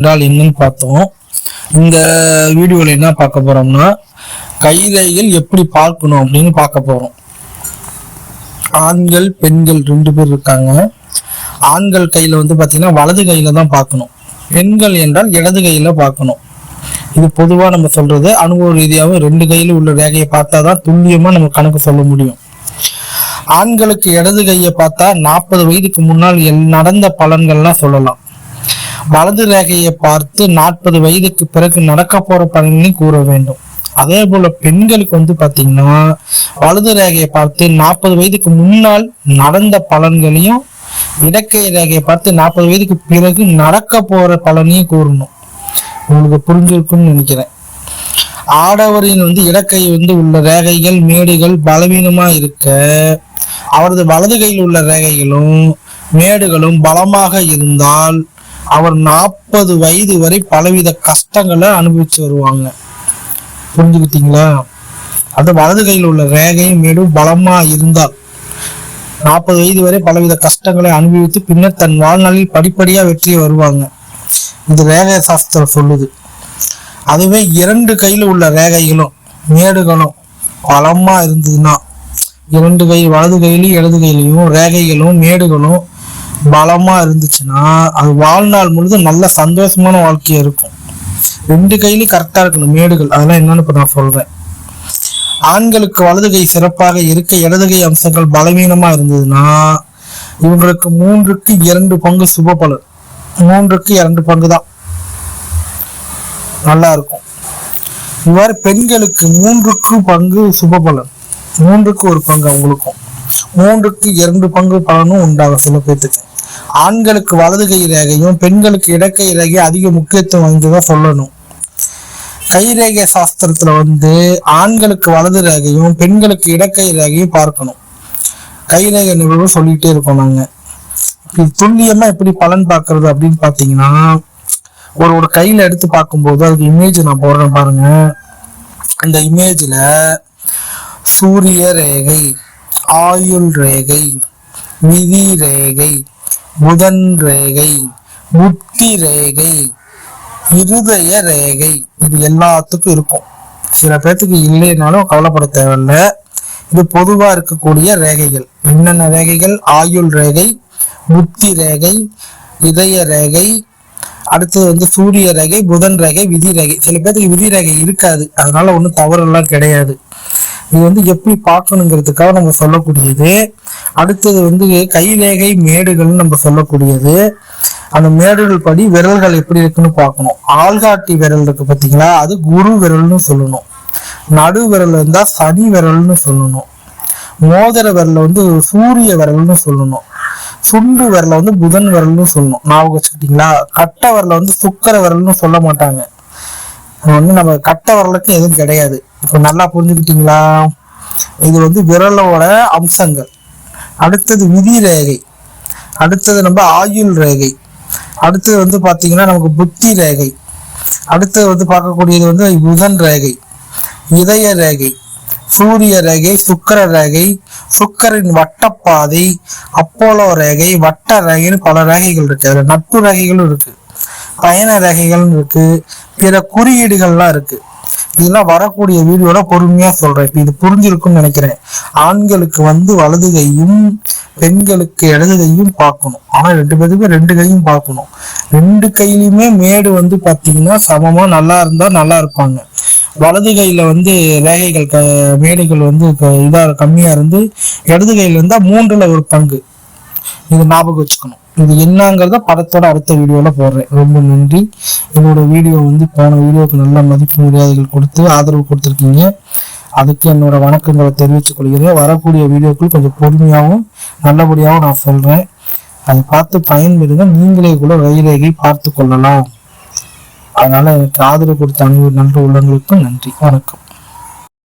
என்றால் என்னன்னு பார்த்தோம். இந்த வீடியோவில் என்ன பார்க்க போறோம்னா கைரேகைகள் எப்படி பார்க்கணும் அப்படின்னு பார்க்க போறோம். ஆண்கள் பெண்கள் ரெண்டு பேர் இருக்காங்க. ஆண்கள் கையில வந்து பார்த்தீங்கன்னா வலது கையில தான் பார்க்கணும். பெண்கள் என்றால் இடது கையில பார்க்கணும். இது பொதுவாக நம்ம சொல்றது அனுபவ ரீதியாகவும் ரெண்டு கையில உள்ள ரேகையை பார்த்தா தான் துல்லியமா நம்ம கணக்கு சொல்ல முடியும். ஆண்களுக்கு இடது கையை பார்த்தா நாற்பது வயதுக்கு முன்னால் எல்- நடந்த பலன்கள்லாம் சொல்லலாம். வலது ரேகையை பார்த்து நாற்பது வயதுக்கு பிறகு நடக்க போற பலனையும் கூற வேண்டும். அதே போல பெண்களுக்கு வந்து பாத்தீங்கன்னா வலது ரேகையை பார்த்து நாற்பது வயதுக்கு முன்னால் நடந்த பலன்களையும் இடக்கை ரேகையை பார்த்து நாற்பது வயதுக்கு பிறகு நடக்க போற பலனையும் கூறணும். உங்களுக்கு புரிஞ்சிருக்கும்னு நினைக்கிறேன். ஆடவரின் வந்து இடக்கை வந்து உள்ள ரேகைகள் மேடுகள் பலவீனமா இருக்க அவரது வலது கையில் உள்ள ரேகைகளும் மேடுகளும் பலமாக இருந்தால் அவர் நாற்பது வயது வரை பலவித கஷ்டங்களை அனுபவிச்சு வருவாங்க. புரிஞ்சுக்கிட்டீங்களா? அது வலது கையில் உள்ள ரேகையும் மேடும் பலமா இருந்தால் நாற்பது வயது வரை பலவித கஷ்டங்களை அனுபவித்து பின்னர் தன் வாழ்நாளில் படிப்படியா வெற்றியை வருவாங்க. இது ரேகை சாஸ்திரம் சொல்லுது. அதுவே இரண்டு கையில் உள்ள ரேகைகளும் மேடுகளும் பலமா இருந்ததுன்னா இரண்டு கை வலது கையிலையும் இடது கையிலையும் ரேகைகளும் மேடுகளும் பலமா இருந்துச்சுன்னா அது வாழ்நாள் முழுதும் நல்ல சந்தோஷமான வாழ்க்கையா இருக்கும். ரெண்டு கையிலையும் கரெக்டா இருக்கணும் மேடுகள். அதெல்லாம் என்னன்னு இப்ப நான் சொல்றேன். ஆண்களுக்கு வலது கை சிறப்பாக இருக்க இடது கை அம்சங்கள் பலவீனமா இருந்ததுன்னா இவங்களுக்கு மூன்றுக்கு இரண்டு பங்கு சுப பலன். மூன்றுக்கு இரண்டு பங்கு தான் நல்லா இருக்கும். இவ்வாறு பெண்களுக்கு மூன்றுக்கு பங்கு சுப பலன். மூன்றுக்கு ஒரு பங்கு அவங்களுக்கும். மூன்றுக்கு இரண்டு பங்கு பலனும் உண்டாகும் சில பேர்த்துக்கு ஆண்களுக்கு வலது கை ரேகையும் பெண்களுக்கு இடக்கை ரேகை அதிக முக்கியத்துவம் வாய்ந்ததா சொல்லணும். கைரேகை சாஸ்திரத்துல வந்து ஆண்களுக்கு வலது ரேகையும் பெண்களுக்கு இடக்கை ரேகையும் பார்க்கணும். கைரேகை நிபுணர் சொல்லிட்டே இருக்கோம் நாங்க. இது துல்லியமா எப்படி பலன் பார்க்கிறது அப்படின்னு பாத்தீங்கன்னா ஒரு ஒரு கையில எடுத்து பார்க்கும்போது அதுக்கு இமேஜ் நான் போடுறேன் பாருங்க. அந்த இமேஜ்ல சூரிய ரேகை ஆயுள் ரேகை விதி ரேகை புதன் ரேகை புத்தி ரேகை இருதய ரேகை இது எல்லாத்துக்கும் இருக்கும். சில பேர்த்துக்கு இல்லைனாலும் கவலைப்பட தேவையில்ல. இது பொதுவாக இருக்கக்கூடிய ரேகைகள். என்னென்ன ரேகைகள்? ஆயுள் ரேகை புத்தி ரேகை இதய ரேகை அடுத்தது வந்து சூரிய ரேகை புதன் ரேகை விதி ரேகை. சில பேர்த்துக்கு விதி ரேகை இருக்காது. அதனால ஒன்றும் தவறெல்லாம் கிடையாது. இது வந்து எப்படி பார்க்கணுங்கிறதுக்காக நம்ம சொல்லக்கூடியது. அடுத்தது வந்து கைரேகை மேடுகள்னு நம்ம சொல்லக்கூடியது. அந்த மேடுகள் படி விரல்கள் எப்படி இருக்குன்னு பார்க்கணும். ஆள்காட்டி விரல் இருக்கு பார்த்தீங்களா? அது குரு விரல்னு சொல்லணும். நடு விரல் இருந்தால் சனி விரல்னு சொல்லணும். மோதிர விரல்ல வந்து சூரிய விரல்னு சொல்லணும். சுண்டு விரல வந்து புதன் விரல்னு சொல்லணும். ஞாபகம் வச்சுக்கிட்டீங்களா? கட்ட விரல வந்து சுக்கர விரல்னு சொல்ல மாட்டாங்க. அது வந்து நம்ம கட்ட விரலுக்கு எதுவும் கிடையாது. இப்போ நல்லா புரிஞ்சுக்கிட்டீங்களா? இது வந்து விரலோட அம்சங்கள். அடுத்தது விதி ரேகை. அடுத்தது நம்ம ஆயுள் ரேகை. அடுத்தது வந்து பாத்தீங்கன்னா நமக்கு புத்தி ரேகை. அடுத்தது வந்து பார்க்கக்கூடியது வந்து புதன் ரேகை. இதய ரேகை. சூரிய ரேகை சுக்கர ரேகை. சுக்கரின் வட்டப்பாதை அப்போலோ ரேகை வட்ட ரேகைன்னு பல ரேகைகள் இருக்கு. அதுல நட்பு ரேகைகளும் இருக்கு. பயண ரேகைகள் இருக்கு. பிற குறியீடுகள்லாம் இருக்கு. இதெல்லாம் வரக்கூடிய வீடியோல பொறுமையா சொல்றேன். இப்ப இது புரிஞ்சிருக்கும்னு நினைக்கிறேன். ஆண்களுக்கு வந்து வலது கையும் பெண்களுக்கு இடது கையும் பார்க்கணும். ஆனா ரெண்டு பேருக்குமே ரெண்டு கையும் பார்க்கணும். ரெண்டு கையிலுமே மேடு வந்து பாத்தீங்கன்னா சமமா நல்லா இருந்தா நல்லா இருப்பாங்க. வலது கையில வந்து ரேகைகள் க மேடுகள் வந்து இதா கம்மியா இருந்து இடது கையில இருந்தா மூன்றுல ஒரு பங்கு. இது ஞாபகம் வச்சுக்கணும். இது என்னங்கிறத படத்தோட அடுத்த வீடியோவில் போடுறேன். ரொம்ப நன்றி. என்னோட வீடியோ வந்து போன வீடியோவுக்கு நல்ல மதிப்பு மரியாதைகள் கொடுத்து ஆதரவு கொடுத்துருக்கீங்க. அதுக்கு என்னோட வணக்கங்களை தெரிவித்துக் கொள்கிறேன். வரக்கூடிய வீடியோக்கள் கொஞ்சம் பொறுமையாகவும் நல்லபடியாகவும் நான் சொல்கிறேன் அதை பார்த்து பயன்பெறுங்க. நீங்களே கூட ரயிலேகை பார்த்து கொள்ளலாம். அதனால் எனக்கு ஆதரவு கொடுத்த அனைவரு நன்றி. உள்ளங்களுக்கும் நன்றி. வணக்கம்.